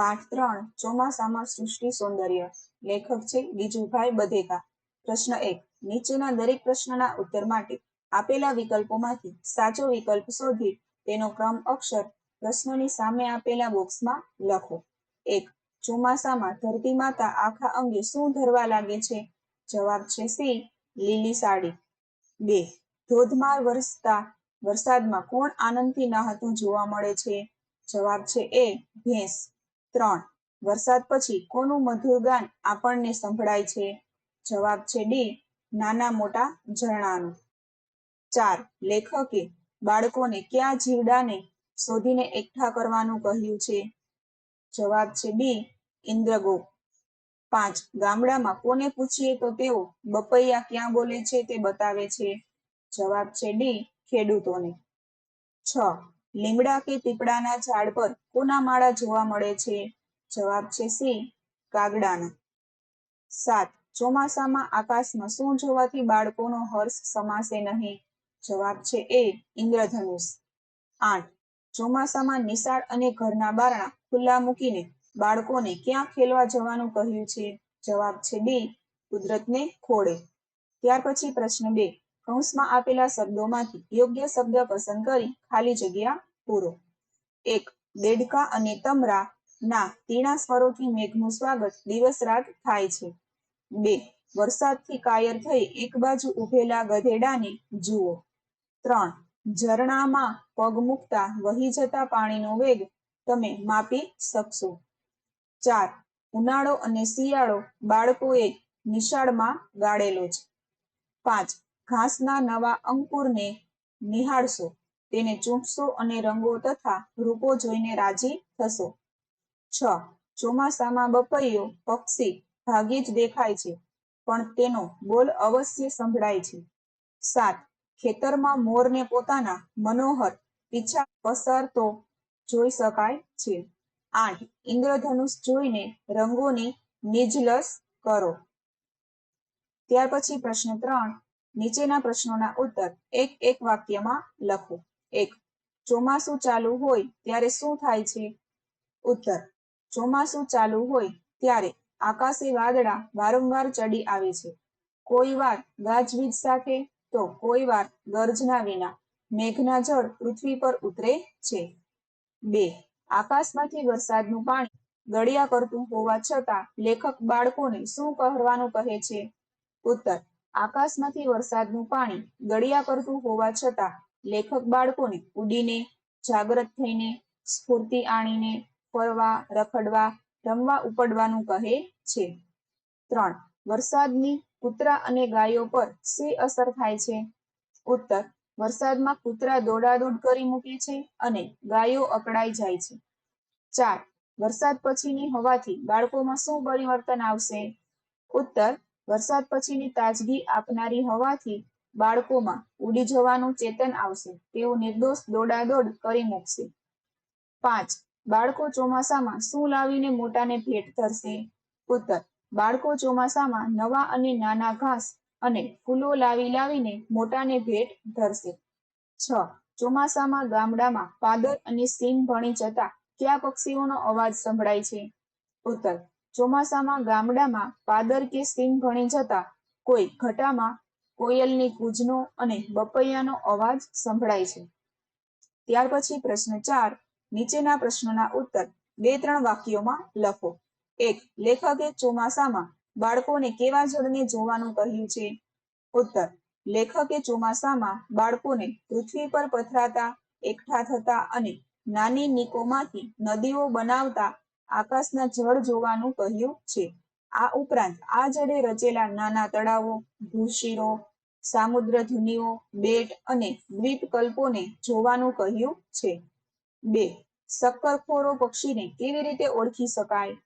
પાઠ ત્રણ, ચોમાસામાં સૃષ્ટિ સૌંદર્ય. લેખક છે ગીજુભાઈ બધેકા. પ્રશ્ન એક, નીચેના દરેક પ્રશ્નના ઉત્તર માટે આપેલા વિકલ્પોમાંથી સાચો વિકલ્પ શોધી તેનો ક્રમ અક્ષર પ્રશ્નની સામે આપેલા બોક્સમાં લખો. એક, ચોમાસામાં ધરતી માતા આખા અંગે શું ધરવા લાગે છે? જવાબ છે સી, લીલી સાડી. બે, ધોધમાર વરસતા વરસાદમાં કોણ આનંદથી નહાતું જોવા મળે છે? જવાબ છે એ, ભેંસ. ત્રણ. વરસાદ પછી કોનું મધુર ગાન આપણને સંભળાય છે? જવાબ છે ડી. નાના મોટા ઝરણાનું. ચાર. લેખકે બાળકોને કયા જીવડાને શોધીને એકઠા કરવાનું કહ્યું છે? જવાબ છે બી ઇન્દ્રગોપ. પાંચ. ગામડામાં કોને પૂછીએ તો તેઓ બપૈયા ક્યાં બોલે છે તે બતાવે છે? જવાબ છે ડી. ખેડૂતોને. છ. લીમડા કે પીપળાના ઝાડ પર કોના માળા જોવા મળે છે? જવાબ છે સી, કાગડાના. સાત, ચોમાસામાં આકાશમાં શું જોવાથી બાળકોનો હર્ષ સમાશે નહીં? જવાબ છે એ, ઇન્દ્રધનુષ. આઠ, ચોમાસામાં નિશાળ અને ઘરના બારણા ખુલ્લા મૂકીને બાળકોને ક્યાં ખેલવા જવાનું કહ્યું છે? જવાબ છે બી કુદરતને ખોળે. ત્યાર પછી પ્રશ્ન બે કૌંસમાં આપેલા શબ્દોમાંથી યોગ્ય શબ્દ પસંદ કરી ખાલી જગ્યા પૂરો. એક, દેડકા અને તમરા ના તીણા સ્વરોથી મેઘનું સ્વાગત દિવસ રાત થાય છે. બે, વરસાદથી કાયર થઈ એક બાજુ ઉભેલા ગધેડાને જુઓ. ત્રણ, ઝરણામાં પગ મૂકતા વહી જતા પાણીનો વેગ તમે માપી શકશો. ચાર, ઉનાળો અને શિયાળો બાળકોએ નિશાળમાં ગાળેલો છે. પાંચ ઘાસના નવા અંકુરને નિહાળશો. તેને ચૂંટશો અને રંગો તથા રૂપો જોઈને રાજી થશો. છ. ચોમાસામાં બપૈયો પક્ષી ભાગ્યે જ દેખાય છે, પણ તેનો બોલ અવશ્ય સંભળાય છે. સાત. ખેતરમાં મોરને પોતાના મનોહર પીછા પસરતો જોઈ શકાય છે. આઠ. ઇન્દ્રધનુષ જોઈને રંગોની નિજલસ કરો. ત્યાર પછી પ્રશ્ન ત્રણ. નીચેના પ્રશ્નોના ઉત્તર એક એક વાક્યમાં લખો. એક, ચોમાસું ચાલુ હોય ત્યારે શું થાય છે? ઉત્તર, ચોમાસું ચાલુ હોય ત્યારે આકાશે વાદળા વારંવાર ચડી આવે છે. કોઈ વાર ગાજવીજ સાથે, તો કોઈ વાર ગર્જના વિના મેઘના જળ પૃથ્વી પર ઉતરે છે. બે, આકાશમાંથી વરસાદનું પાણી ગળિયા કરતું હોવા છતાં લેખક બાળકોને શું કહેવાનું કહે છે? ઉત્તર આકાશમાંથી વરસાદનું પાણી ગળ્યા કરતું હોવા છતાં લેખક બાળકોને ઉડીને, જાગ્રત થઈને, સ્ફૂર્તિ આણીને ફરવા, રખડવા, રમવા ઉપડવાનું કહે છે. ત્રણ, વરસાદની કૂતરા અને ગાયો પર શી અસર થાય છે? ઉત્તર, વરસાદમાં કૂતરા દોડાદોડ કરી મૂકે છે અને ગાયો અકળાઈ જાય છે. ચાર, વરસાદ પછીની હવાથી બાળકોમાં શું પરિવર્તન આવશે? ઉત્તર વરસાદ પછીની તાજગી આપનારી હવાથી બાળકોમાં ઉડી જવાનું ચેતન આવશે. તેઓ નિર્દોષ દોડાદોડ કરી મૂકશે. પાંચ, બાળકો ચોમાસામાં શું લાવીને મોટાને ભેટ ધરશે? ઉત્તર, બાળકો ચોમાસામાં નવા અને નાના ઘાસ અને ફૂલો લાવી લાવીને મોટાને ભેટ ધરશે. છ, ચોમાસામાં ગામડામાં પાદર અને સીમ ભણી જતા કયા પક્ષીઓનો અવાજ સંભળાય છે? ઉત્તર ચોમાસામાં ગામડામાં પાદર કે સીમ ભણી જતા કોઈ ઘટામાં કોયલની કૂજનો અને બપૈયાનો અવાજ સંભળાય છે. ત્યાર પછી પ્રશ્ન ચાર, નીચેના પ્રશ્નોના ઉત્તર બે ત્રણ વાક્યોમાં લખો. એક, લેખકે ચોમાસામાં બાળકોને કેવા જળને જોવાનું કહ્યું છે? ઉત્તર, લેખકે ચોમાસામાં બાળકોને પૃથ્વી પર પથરાતા, એકઠા થતા અને નાની નીકોમાંથી નદીઓ બનાવતા આકાશના જળ જોવાનું કહ્યું છે. આ ઉપરાંત આ જળે રચેલા નાના તળાવો, ભૂશીરો, સામુદ્ર ધુનીઓ, બેટ અને દ્વીપકલ્પોને જોવાનું કહ્યું છે. બે, શક્કરખોરો પક્ષીને કેવી રીતે ઓળખી શકાય?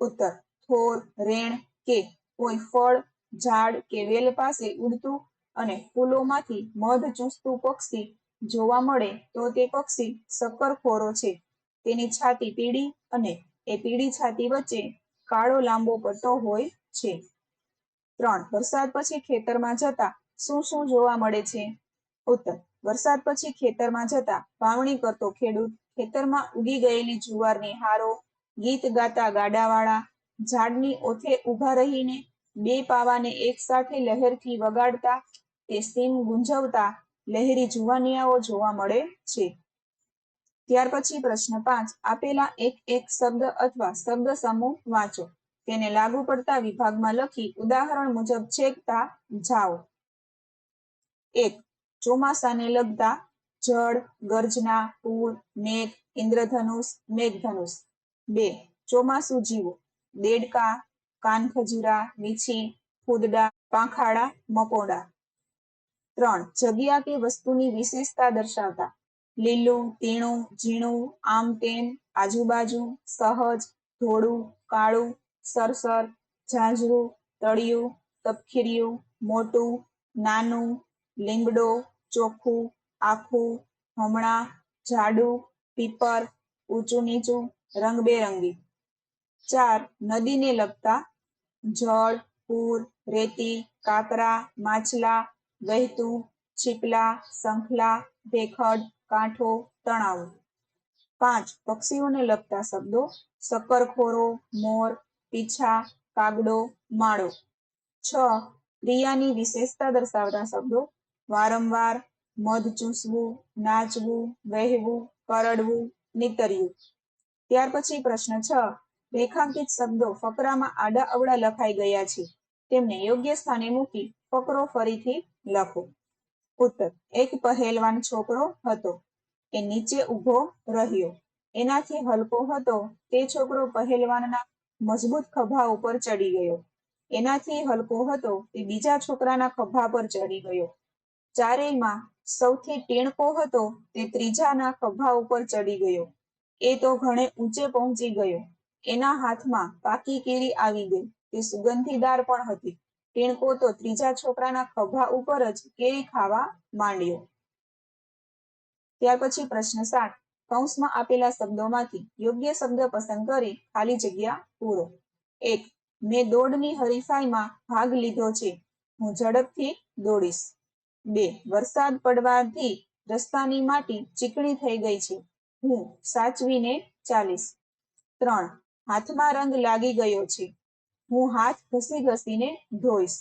ઉત્તર, થોર, રેણ કે કોઈ ફળ, ઝાડ કે વેલ પાસે ઉડતું અને ફૂલોમાંથી મધ ચૂસતું પક્ષી જોવા મળે તો તે પક્ષી શક્કરખોરો છે. તેની છાતી પીળી અને એ પીળી છાતી વચ્ચે કાળો લાંબો પટ્ટો હોય છે. ત્રણ, વરસાદ પછી ખેતરમાં જતા શું શું જોવા મળે છે? ઉત્તર, વરસાદ પછી ખેતરમાં જતા વાવણી કરતો ખેડૂત ખેતરમાં ઉગી ગયેલી જુવારની હારો, ગીત ગાતા ગાડાવાળા, ઝાડની ઓથે ઊભા રહીને બે પાવાને એકસાથે લહેરથી વગાડતા તે સીમ ગુંજવતા લહેરી જુવાનિયાઓ જોવા મળે છે. ત્યાર પછી પ્રશ્ન પાંચ. આપેલા એક એક શબ્દ અથવા શબ્દ સમૂહ વાંચો. તેને લાગુ પડતા વિભાગમાં લખી ઉદાહરણ મુજબ છેકતા જાઓ. એક. ચોમાસાને લગતા જળ, ગર્જના, પૂર, મેઘ, ઇન્દ્રધનુષ, મેઘધનુષ. બે. ચોમાસુ જીવો. દેડકા, કાનખજૂરા, મીછી, ફૂદડા, પાંખાડા, મકોડા. ત્રણ. જગ્યા કે વસ્તુની વિશેષતા દર્શાવતા. લીલું, તીણું, ઝીણું આમ તેમ આજુબાજુ, સહજ, ધોળું, કાળું, સરસર, ઝાંઝરું, તળિયું, તપખીરિયું, મોટું, નાનું લીમડો ચોખ્ખું, આખું, હમણાં, જાડું, પીપર, ઊંચું, નીચું, રંગબેરંગી. ચાર, નદીને લગતા જળ, પૂર, રેતી, કાકરા, માછલા, વહેતું, છીપલા શંખલા ભેખડ કાંઠો, તણાવ. પાંચ, પક્ષીઓને લગતા શબ્દો શક્કરખોરો મોર, પીછા, કાગડો, માળો. છ, ક્રિયાની વિશેષતા દર્શાવતા શબ્દો, વારંવાર, મધ ચૂસવું, નાચવું, વહેવું, કરડવું, નીતર્યું. ત્યાર પછી પ્રશ્ન છ, રેખાંકિત શબ્દો ફકરામાં આડા અવડા લખાઈ ગયા છે. તેમને યોગ્ય સ્થાને મૂકી ફકરો ફરીથી લખો. ઉત્તર એક પહેલવાન છોકરો હતો એ નીચે ઊભો રહ્યો. એનાથી હલકો હતો. તે છોકરો પહેલવાનના મજબૂત ખભા ઉપર ચડી ગયો. એનાથી હલકો હતો. તે બીજા છોકરાના ખભા પર ચડી ગયો. ચારેયમાં સૌથી ટેણકો હતો. તે ત્રીજાના ખભા ઉપર ચડી ગયો. એ તો ઘણે ઊંચે પહોંચી ગયો. એના હાથમાં પાકી કેરી આવી ગઈ. તે સુગંધીદાર પણ હતી. ટેણકો તો ત્રીજા છોકરાના ખભા ઉપર જ કેરી ખાવા માંડ્યો. ત્યાર પછી પ્રશ્ન સાત. કૌંસમાં આપેલા શબ્દોમાંથી યોગ્ય શબ્દ પસંદ કરી ખાલી જગ્યા પૂરો. એક. મેં દોડની હરીફાઈમાં ભાગ લીધો છે. હું ઝડપથી દોડીશ. બે. વરસાદ પડવાથી રસ્તાની માટી ચીકણી થઈ ગઈ છે. હું સાચવીને ચાલીશ. ત્રણ. હાથમાં રંગ લાગી ગયો છે. હું હાથ ઘસી ઘસીને ધોઈશ.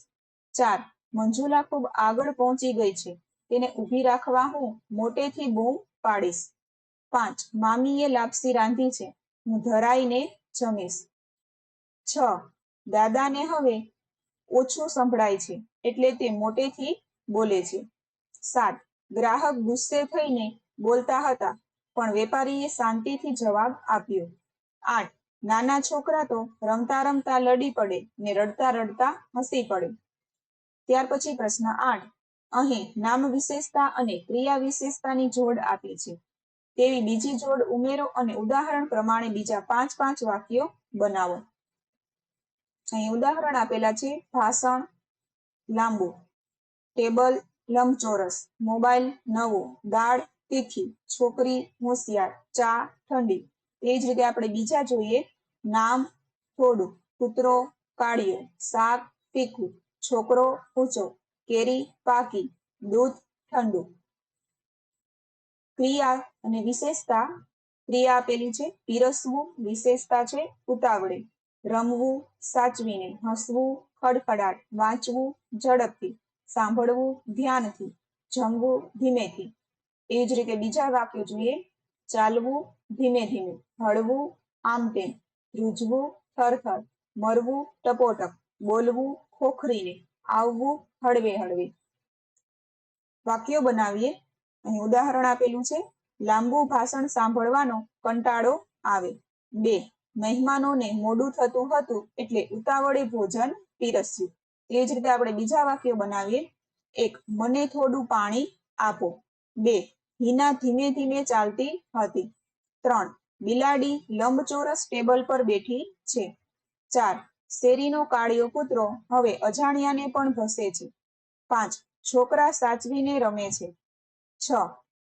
ચાર, મંજુલા ખૂબ આગળ પહોંચી ગઈ છે. તેને ઊભી રાખવા હું મોટેથી બૂમ પાડીશ. પાંચ, મામીએ લાપસી રાંધી છે. હું ધરાઈને જમીશ. છ, દાદાને હવે ઓછું સંભળાય છે, એટલે તે મોટેથી બોલે છે. સાત, ગ્રાહક ગુસ્સે થઈને બોલતા હતા, પણ વેપારીએ શાંતિથી જવાબ આપ્યો. આઠ નાના છોકરા તો રમતા રમતા લડી પડે ને રડતા રડતા હસી પડે. ત્યાર પછી પ્રશ્ન આઠ. અહીં નામ વિશેષતા અને ક્રિયા વિશેષતાની જોડ આપી છે. તેવી બીજી જોડ ઉમેરો અને ઉદાહરણ પ્રમાણે બીજા પાંચ પાંચ વાક્યો બનાવો. અહીં ઉદાહરણ આપેલા છે ભાષણ, લાંબુ, ટેબલ, લંબચોરસ, મોબાઈલ, નવો, દાળ તીખી છોકરી, હોશિયાર, ચા, ઠંડી. એ જ રીતે આપણે બીજા જોઈએ. નામ થોડું, કૂતરો કાળિયો શાક ફીકું છોકરો ઊંચો, કેરી પાકી, દૂધ ઠંડુ. ક્રિયા અને વિશેષતા, ક્રિયા આપેલી છે, પીરસવું વિશેષતા છે, ઉતાવળે. રમવું સાચવીને, હસવું ખડખડાટ, વાંચવું ઝડપથી, સાંભળવું ધ્યાનથી, જમવું ધીમેથી. એ જ રીતે બીજા વાક્યો જોઈએ, ચાલવું ધીમે ધીમે. હળવું, આમ તેમ રૂજવું થરથર, મરવું, ટપોટપ, બોલવું, ખોખરીને, આવવું, હળવે હળવે. વાક્યો બનાવીએ. અહીં ઉદાહરણ આપેલું છે. લાંબુ ભાષણ સાંભળવાનો કંટાળો આવે. બે, મહેમાનોને મોડું થતું હતું એટલે ઉતાવળે ભોજન પીરસ્યું. તે જ રીતે આપણે બીજા વાક્યો બનાવીએ. એક, મને થોડું પાણી આપો. બે, હિના ધીમે ધીમે ચાલતી હતી. ત્રણ બિલાડી લંબચોરસ ટેબલ પર બેઠી છે. ચાર, શેરીનો કાળિયો કૂતરો હવે અજાણ્યાને પણ ભસે છે. પાંચ, છોકરા સાચવીને રમે છે. છ,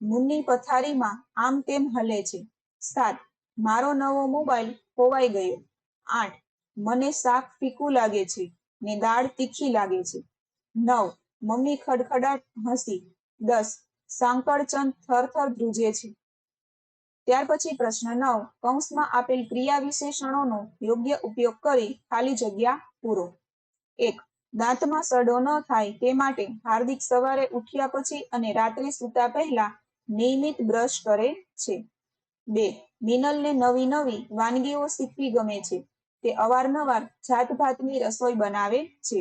મુન્ની પથારીમાં આમ તેમ હલે છે. સાત, મારો નવો મોબાઈલ ખોવાઈ ગયો. આઠ, મને શાક ફીકું લાગે છે ને દાળ તીખી લાગે છે. નવ, મમ્મી ખડખડાટ હસી. દસ, સાંકળચંદ થરથર ધ્રુજે છે. ત્યાર પછી પ્રશ્ન નવ. કૌંસમાં આપેલ ક્રિયા વિશેષણોનો યોગ્ય ઉપયોગ કરી ખાલી જગ્યા પૂરો. એક. દાંતમાં સડો ન થાય તે માટે હાર્દિક સવારે ઉઠ્યા પછી અને રાત્રે સૂતા પહેલા નિયમિત બ્રશ કરે છે. બે. મિનલને નવી નવી વાનગીઓ શીખવી ગમે છે. તે અવારનવાર જાતભાતની રસોઈ બનાવે છે.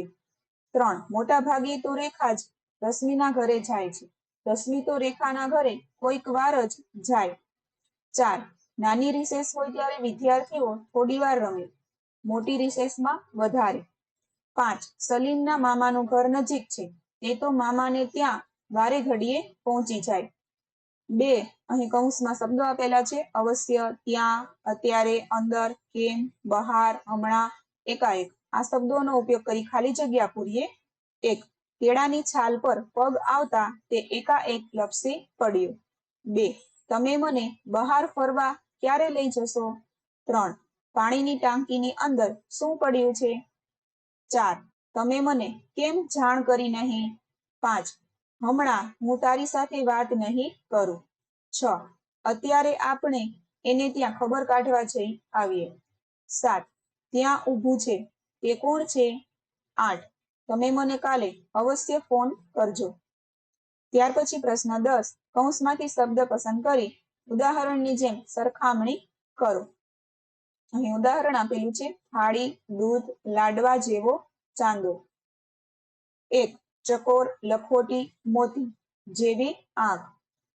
ત્રણ. મોટા ભાગે તો રેખા જ રશ્મિના ઘરે જાય છે. રશ્મિ તો રેખાના ઘરે કોઈક વાર જ જાય. ચાર. નાની રિસેસ હોય ત્યારે વિદ્યાર્થીઓ થોડી વાર રમે. મોટી રિસેસમાં વધારે. પાંચ. સલીમના મામાનું ઘર નજીક છે. તે તો મામાને ત્યાં વારે ઘડીએ પહોંચી જાય. બે. અહીં કૌંસમાં શબ્દો આપેલા છે. અવશ્ય ત્યાં, અત્યારે, અંદર, કેમ, બહાર, હમણાં, એકાએક. આ શબ્દોનો ઉપયોગ કરી ખાલી જગ્યા પૂરીએ. એક. કેળાની છાલ પર પગ આવતા તે એકાએક લપસી પડ્યો. બે. તમે મને બહાર ફરવા ક્યારે લઈ જશો? ત્રણ. પાણીની ટાંકીની અંદર શું પડ્યું છે? ચાર. તમે મને કેમ જાણ કરી નહીં? પાંચ. હમણાં હું તારી સાથે વાત નહીં કરું. છ. અત્યારે આપણે એને ત્યાં ખબર કાઢવા જઈ આવીએ. સાત. ત્યાં ઊભું છે. તે કોણ છે? આઠ. તમે મને કાલે અવશ્ય ફોન કરજો. ત્યાર પછી પ્રશ્ન દસ. કૌંસમાંથી શબ્દ પસંદ કરી ઉદાહરણની જેમ સરખામણી કરો. અહીં ઉદાહરણ આપેલું છે, થાળી, દૂધ, લાડવા જેવો ચાંદો. એક, ચકોર, લખોટી, મોતી જેવી આંખ.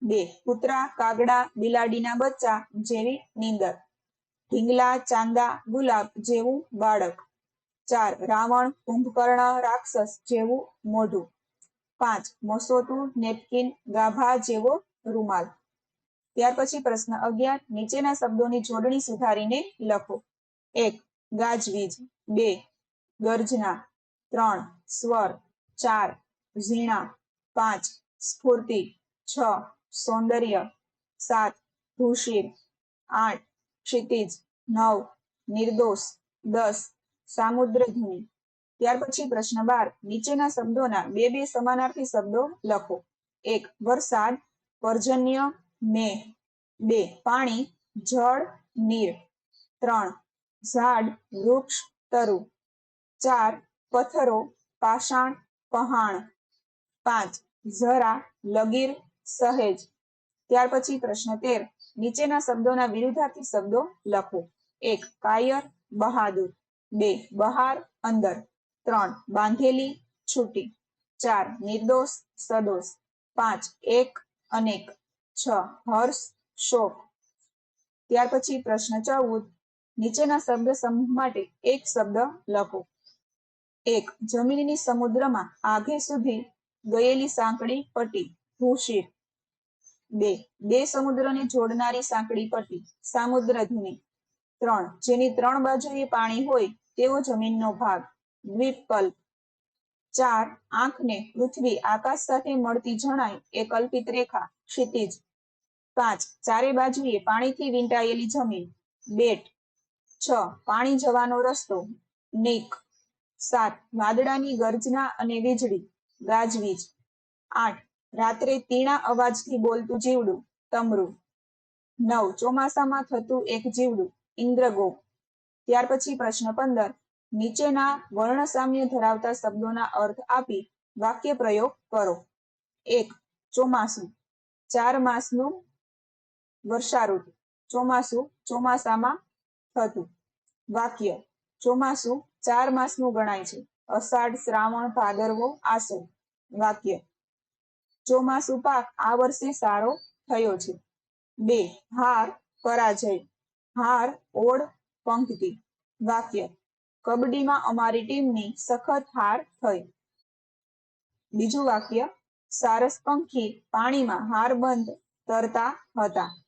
બે, કૂતરા, કાગડા, બિલાડીના બચ્ચા જેવી નીંદર. ઢીંગલા, ચાંદા, ગુલાબ જેવું બાળક. ચાર, રાવણ, કુંભકર્ણ, રાક્ષસ જેવું મોઢું. પાંચ મસોતું નેપકિન, ગાભા જેવો રૂમાલ. ત્યાર પછી પ્રશ્ન અગિયાર, નીચેના શબ્દોની જોડણી સુધારીને લખો. એક, ગાજવીજ. બે, ગર્જના. ત્રણ, સ્વર. ચાર, ઝીણા. પાંચ, સ્ફૂર્તિ. છ, સૌંદર્ય. સાત ભૂષિર આઠ, ક્ષિતિજ. નવ, નિર્દોષ. દસ સામુદ્રધુની ત્યાર પછી પ્રશ્ન બાર. નીચેના શબ્દોના બે બે સમાનાર્થી શબ્દો લખો. એક, વરસાદ, પર્જન્ય, મેઘ. બે, પાણી, જળ, નીર. ત્રણ, ઝાડ, વૃક્ષ, તરુ. ચાર, પથ્થરો, પાષાણ, પહાણ. પાંચ જરા લગીર, સહેજ. ત્યાર પછી પ્રશ્ન તેર. નીચેના શબ્દોના વિરુદ્ધાર્થી શબ્દો લખો. એક, કાયર, બહાદુર. બે, બહાર, અંદર. ત્રણ, બાંધેલી, છૂટી. ચાર, નિર્દોષ, સદોષ. પાંચ, એક, અનેક. છ, હર્ષ, શોક. ત્યાર પછી પ્રશ્ન ચૌદ, નીચેના શબ્દ સમૂહ માટે એક શબ્દ લખો. એક, જમીનની સમુદ્રમાં આગે સુધી ગયેલી સાંકડી પટ્ટી ભૂશીર બે બે સમુદ્રને જોડનારી સાંકડી પટ્ટી સામુદ્રધુની ત્રણ, જેની ત્રણ બાજુએ પાણી હોય તેવો જમીનનો ભાગ. દ્વીપકલ્પ ચાર, આંખને પૃથ્વી આકાશ સાથે મળતી જણાય એ કલ્પિત રેખા, ક્ષિતિજ. પાંચ, ચારે બાજુએ પાણીથી વીંટાયેલી જમીન. બેટ. છ, પાણી જવાનો રસ્તો. નીક. સાત, વાદળાની ગર્જના અને વીજળી. ગાજવીજ. આઠ, રાત્રે તીણા અવાજથી બોલતું જીવડું, તમરું. નવ, ચોમાસામાં થતું એક જીવડું, ઇન્દ્રગો. ત્યાર પછી પ્રશ્ન પંદર નીચેના વર્ણ સામ્ય ધરાવતા શબ્દોના અર્થ આપી વાક્ય પ્રયોગ કરો. એક, ચોમાસું. ચાર માસનું વર્ષાઋતુ. ચોમાસું ચોમાસામાં થતું વાક્ય, ચોમાસું ચાર માસનું ગણાય છે. અષાઢ, શ્રાવણ, ભાદરવો, આસો. વાક્ય, ચોમાસું પાક આ વર્ષે સારો થયો છે. બે, હાર, પરાજય. હાર ઓડ પંક્તિ. વાક્ય કબડ્ડીમાં અમારી ટીમની સખત હાર થઈ. બીજું વાક્ય, સારસ પંખી પાણીમાં હાર બંધ તરતા હતા.